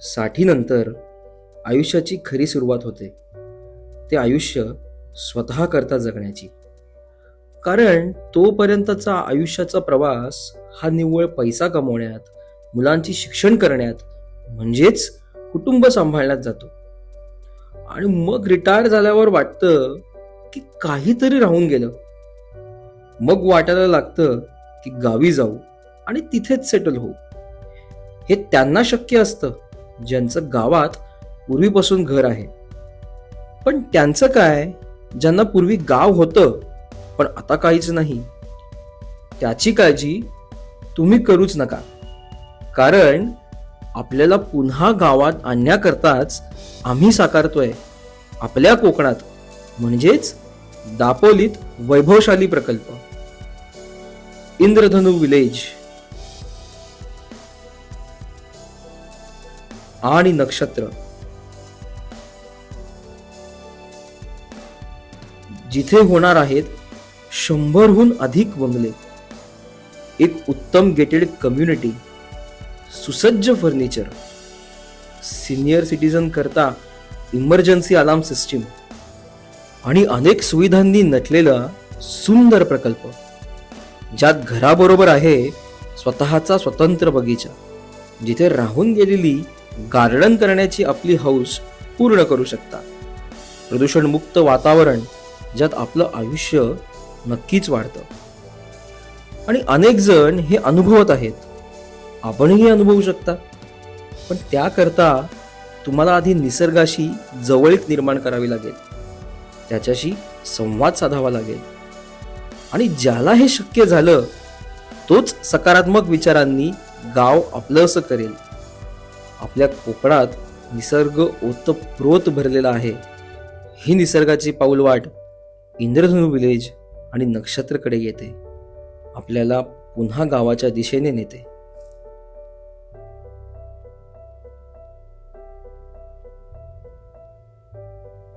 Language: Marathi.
साठीनंतर आयुष्याची खरी सुरुवात होते. ते आयुष्य स्वतःकरता जगण्याची. कारण तोपर्यंतचा आयुष्याचा प्रवास हा निव्वळ पैसा कमवण्यात मुलांची शिक्षण करण्यात म्हणजेच कुटुंब सांभाळण्यात जातो. आणि मग रिटायर झाल्यावर वाटतं की काहीतरी राहून गेलं. मग वाटायला लागतं की गावी जाऊ आणि तिथेच सेटल होऊ. हे त्यांना शक्य असतं. ज्यांचं गावात पूर्वीपासून घर आहे. पण त्यांचं काय? ज्यांना पूर्वी गाव होतं पण आता काहीच नाही. त्याची काळजी तुम्ही करूच नका. कारण आपल्याला पुन्हा गावात आणण्याकरताच आम्ही साकारतोय. आपल्या कोकणात म्हणजेच दापोलीत वैभवशाली प्रकल्प. इंद्रधनु विलेज. आणि नक्षत्र. जिथे होणार आहेत शंभरहून अधिक बंगले एक उत्तम गेटेड कम्युनिटी सुसज्ज फर्निचर सिनियर सिटीजन करता इमर्जन्सी अलार्म सिस्टीम आणि अनेक सुविधांनी नटलेला सुंदर प्रकल्प ज्यात घराबरोबर आहे स्वतःचा स्वतंत्र बगीचा. जिथे राहून गेलेली गार्डन करण्याची आपली हौस पूर्ण करू शकता. प्रदूषणमुक्त वातावरण ज्यात आपलं आयुष्य नक्कीच वाढतं. आणि अनेक जण हे अनुभवत आहेत. आपणही अनुभवू शकता. पण त्याकरता तुम्हाला आधी निसर्गाशी जवळीक निर्माण करावी लागेल. त्याच्याशी संवाद साधावा लागेल. आणि ज्याला हे शक्य झालं तोच सकारात्मक विचारांनी गाव आपलंसं करेल. आपल्या कोकणात निसर्ग ओतप्रोत भरलेला आहे. ही निसर्गाची पाऊलवाट इंद्रधनु विलेज आणि नक्षत्रकडे येते. आपल्याला पुन्हा गावाच्या दिशेने नेते.